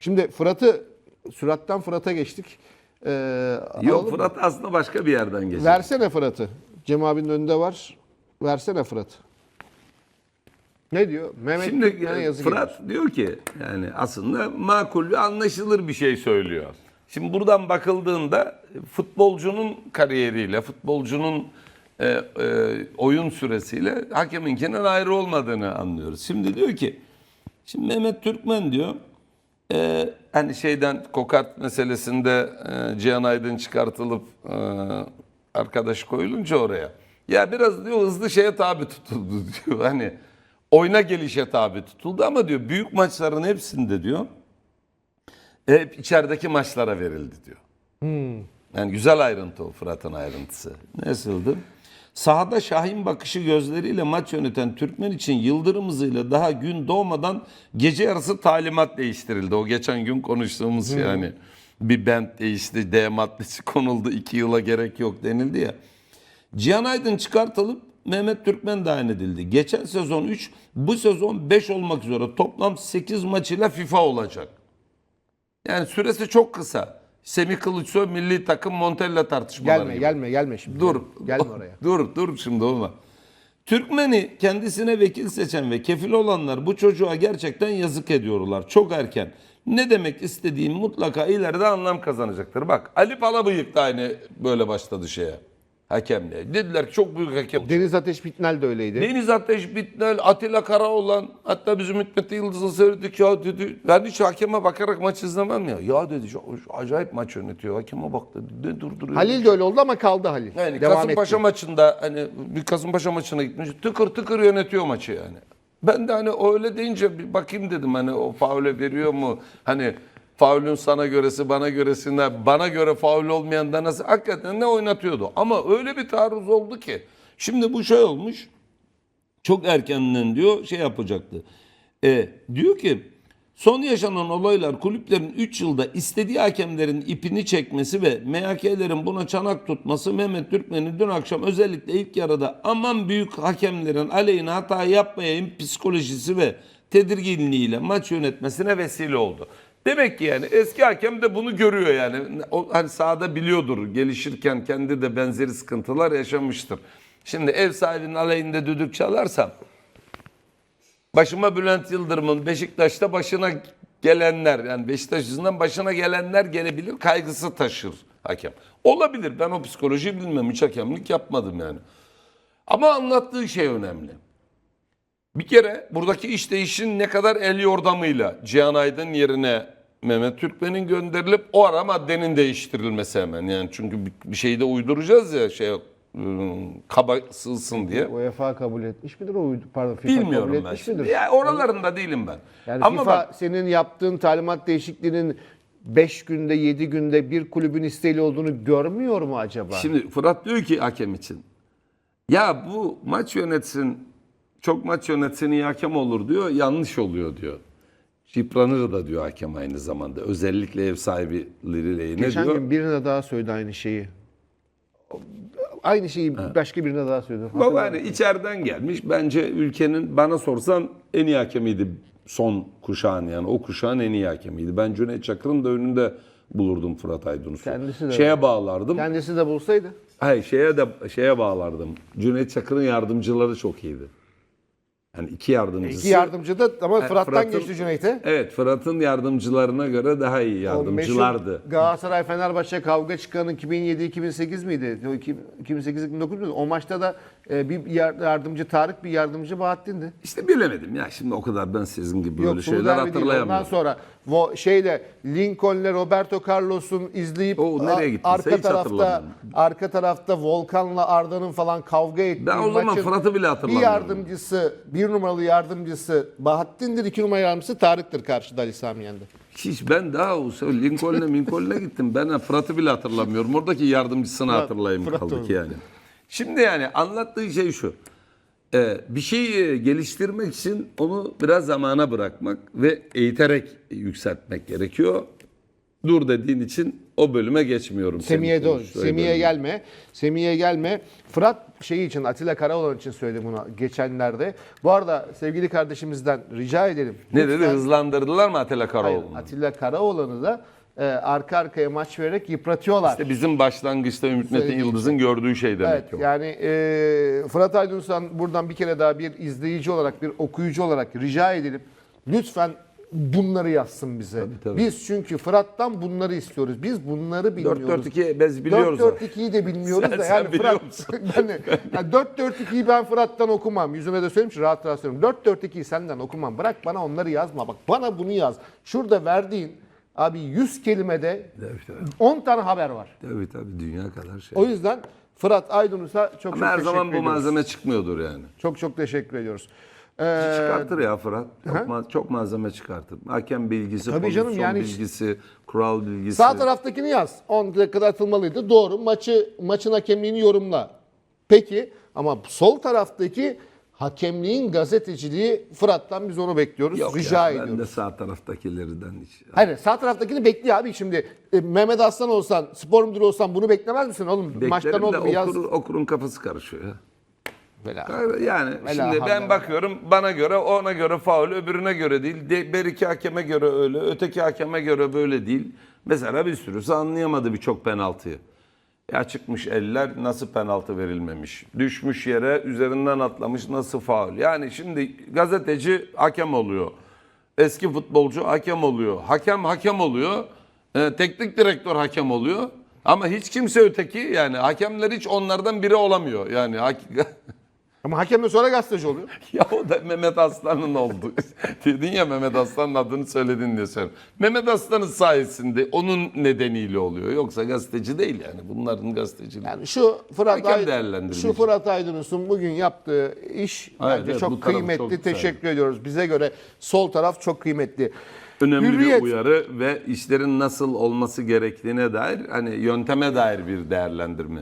Şimdi Fırat'ı Sürat'tan Fırat'a geçtik. Ee, Yok. Fırat aslında başka bir yerden geçiyor. Versene Fırat'ı. Cem abinin önünde var. Versene Fırat. Ne diyor? Mehmet Şimdi e, yazı Fırat diyor ki yani aslında makul ve anlaşılır bir şey söylüyor. Şimdi buradan bakıldığında futbolcunun kariyeriyle, futbolcunun e, e, oyun süresiyle hakeminkinin ayrı olmadığını anlıyoruz. Şimdi diyor ki, şimdi Mehmet Türkmen diyor, e, hani şeyden kokart meselesinde e, Cihan Aydın çıkartılıp e, arkadaş koyulunca oraya. Ya biraz diyor hızlı şeye tabi tutuldu diyor. Hani oyuna gelişe tabi tutuldu ama diyor büyük maçların hepsinde diyor hep içerideki maçlara verildi diyor. Yani güzel ayrıntı o Fırat'ın ayrıntısı. Nasıldı? Sahada Şahin bakışı gözleriyle maç yöneten Türkmen için yıldırım hızıyla daha gün doğmadan gece yarısı talimat değiştirildi. O geçen gün konuştuğumuz yani bir bent değişti, D maddesi konuldu, iki yıla gerek yok denildi ya. Cihan Aydın çıkartılıp Mehmet Türkmen dahil edildi. Geçen sezon 3, bu sezon 5 olmak üzere toplam 8 maçıyla FIFA olacak. Yani süresi çok kısa. Semih Kılıçsoy milli takım Montella tartışmaları Gelme gibi. gelme gelme şimdi. Dur. Gelme oraya. Dur dur şimdi olma. Türkmen'i kendisine vekil seçen ve kefil olanlar bu çocuğa gerçekten yazık ediyorlar. Çok erken. Ne demek istediğim mutlaka ileride anlam kazanacaktır. Bak Ali Palabıyık da aynı böyle başladı şeye. Hakemliğe. Dediler ki çok büyük hakem. Deniz Ateş Bitnel de öyleydi. Deniz Ateş Bitnel, Atilla Karaoğlan hatta bizim Hikmet Yıldız'ı seyrettik ya dedi. Ben hiç hakeme bakarak maç izlemem ya. Ya dedi şu acayip maç yönetiyor. Hakeme bak dedi. Ne durduruyor. Halil de öyle oldu ama kaldı Halil. Yani Devam Kasımpaşa etti. maçında hani bir Kasımpaşa maçına gitmiş tıkır tıkır yönetiyor maçı yani. Ben de hani öyle deyince bir bakayım dedim hani o faule veriyor mu? Hani faulün sana göresi bana göresine bana göre faul olmayan da nasıl hakikaten ne oynatıyordu. Ama öyle bir taarruz oldu ki. Şimdi bu şey olmuş çok erkenden diyor şey yapacaktı. E, diyor ki son yaşanan olaylar kulüplerin 3 yılda istediği hakemlerin ipini çekmesi ve MHK'lerin buna çanak tutması Mehmet Türkmen'in dün akşam özellikle ilk yarıda aman büyük hakemlerin aleyhine hata yapmayayım psikolojisi ve tedirginliğiyle maç yönetmesine vesile oldu. Demek ki yani eski hakem de bunu görüyor yani. O hani sahada biliyordur. Gelişirken kendi de benzeri sıkıntılar yaşamıştır. Şimdi ev sahibinin aleyhinde düdük çalarsam başıma Bülent Yıldırım'ın Beşiktaş'ta başına gelenler yani Beşiktaş yüzünden başına gelenler gelebilir kaygısı taşır hakem. Olabilir ben o psikolojiyi bilmem hiç hakemlik yapmadım yani. Ama anlattığı şey önemli. Bir kere buradaki işleyişin ne kadar el yordamıyla Cihan Aydın yerine Mehmet Türkmen'in gönderilip o ara maddenin değiştirilmesi hemen. Yani çünkü bir- şeyi de uyduracağız ya şey ıı, kaba sığsın diye. UEFA kabul etmiş midir o pardon FIFA kabul Bilmiyorum ben. etmiş Şimdi. midir? Ya oralarında değilim ben. Yani Ama FIFA bak, senin yaptığın talimat değişikliğinin 5 günde 7 günde bir kulübün isteğiyle olduğunu görmüyor mu acaba? Şimdi Fırat diyor ki hakem için. Ya bu maç yönetsin, çok maç yönetsin iyi hakem olur diyor. Yanlış oluyor diyor. Yıpranır da diyor hakem aynı zamanda. Özellikle ev sahibileri lehine Geçen diyor. gün birine daha söyledi aynı şeyi. Aynı şeyi başka birine daha söyledi. Baba hani içeriden gelmiş. Bence ülkenin bana sorsan en iyi hakemiydi son kuşağın yani. O kuşağın en iyi hakemiydi. Ben Cüneyt Çakır'ın da önünde bulurdum Fırat Aydınus'u. Kendisi de Şeye bağlardım. Kendisi de bulsaydı. Hayır şeye de şeye bağlardım. Cüneyt Çakır'ın yardımcıları çok iyiydi. Yani iki yardımcısı. İki yardımcı da ama Fırat'tan Fırat'ın- geçti Cüneyt'e. Evet Fırat'ın yardımcılarına göre daha iyi O yardımcılardı. Galatasaray Fenerbahçe kavga çıkanı 2007-2008 miydi? O iki- 2008-2009 muydu? O maçta da e, bir yar- yardımcı Tarık bir yardımcı Bahattin'di. İşte bilemedim ya şimdi o kadar ben sizin gibi böyle Yok Sulu şeyler değil. Ondan hatırlayamıyorum. sonra vo, şeyle Lincoln'le Roberto Carlos'un izleyip O nereye gittiyse arka hiç tarafta arka tarafta Volkan'la Arda'nın falan kavga ettiği Ben o zaman Fırat'ı bile Bir hatırlamıyorum. yardımcısı, bir numaralı yardımcısı Bahattin'dir, iki numaralı yardımcısı Tarık'tır karşıda Ali Sami Yen'de. Hiç ben daha o Lincoln'le Lincoln'le gittim. Ben Fırat'ı bile hatırlamıyorum. Oradaki yardımcısını hatırlayayım Fırat kaldık oldu. yani. Şimdi yani anlattığı şey şu. Ee, bir şeyi geliştirmek için onu biraz zamana bırakmak ve eğiterek yükseltmek gerekiyor. Dur dediğin için o bölüme geçmiyorum. Semih'e de Semih'e gelme. Semih'e gelme. Fırat şeyi için Atilla Karaoğlan için söyledim bunu geçenlerde. Bu arada sevgili kardeşimizden rica edelim. Ne dedi? Lütfen- Hızlandırdılar mı Atilla Hayır, Karaoğlu'nu? Atilla Karaoğlan'ı da e, arka arkaya maç vererek yıpratıyorlar. İşte bizim başlangıçta Ümit Metin Yıldız'ın gördüğü şey demek Evet o. yani e, Fırat Aydınus'tan buradan bir kere daha bir izleyici olarak, bir okuyucu olarak rica edelim. Lütfen bunları yazsın bize. tabii. Biz çünkü Fırat'tan bunları istiyoruz. Biz bunları bilmiyoruz. 4-4-2 biz biliyoruz. 4-4-2'yi de bilmiyoruz Sen- da sen yani biliyor Fırat musun? yani, yani 4-4-2'yi ben Fırat'tan okumam. Yüzüme de söylemiş rahat rahat söylüyorum. 4-4-2'yi senden okumam. Bırak bana onları yazma. Bak bana bunu yaz. Şurada verdiğin abi 100 kelimede Tabii, tabii. 10 tane haber var. Tabii tabii dünya kadar şey. O yüzden Fırat Aydınus'a çok Ama çok her teşekkür zaman bu ediyoruz. malzeme çıkmıyordur yani. Çok çok teşekkür ediyoruz. Ee, Çıkartır ya Fırat. Çok, ma- çok malzeme çıkartır. Hakem bilgisi, Tabii canım, yani- bilgisi, kural bilgisi. sağ taraftakini yaz. 10 dakikada atılmalıydı. Doğru. Maçı maçın hakemliğini yorumla. Peki ama sol taraftaki hakemliğin gazeteciliği Fırat'tan biz onu bekliyoruz. Yok Rica ya, Ben ediyoruz. de sağ taraftakilerden hiç. Hayır sağ taraftakini bekliyor abi. Şimdi e, Mehmet Aslan olsan, spor müdürü olsan bunu beklemez misin oğlum? Beklerim de oldu bir yaz. okur, okurun kafası karışıyor ya. Bela. Yani Vela şimdi ben havle. bakıyorum bana göre ona göre faul öbürüne göre değil. De, bir iki hakeme göre öyle öteki hakeme göre böyle değil. Mesela bir sürüsü anlayamadı birçok penaltıyı. Ya çıkmış eller nasıl penaltı verilmemiş. Düşmüş yere üzerinden atlamış nasıl faul. Yani şimdi gazeteci hakem oluyor. Eski futbolcu hakem oluyor. Hakem hakem oluyor. e, teknik direktör hakem oluyor. Ama hiç kimse öteki yani hakemler hiç onlardan biri olamıyor. Yani Ama hakemden sonra gazeteci oluyor. Ya o da Mehmet Aslan'ın oldu. Dedin ya Mehmet Aslan'ın adını söyledin diye söylüyorum. Mehmet Aslan'ın sayesinde onun nedeniyle oluyor. Yoksa gazeteci değil yani. Bunların gazeteciliği. Yani şu Fırat Hakem Ay- şu Fırat Aydınus'un bugün yaptığı iş Evet, bence evet, çok tarafı kıymetli. çok güzel. Teşekkür ediyoruz. Bize göre sol taraf çok kıymetli. Önemli Hürriyet. bir uyarı ve işlerin nasıl olması gerektiğine dair hani yönteme dair bir değerlendirme.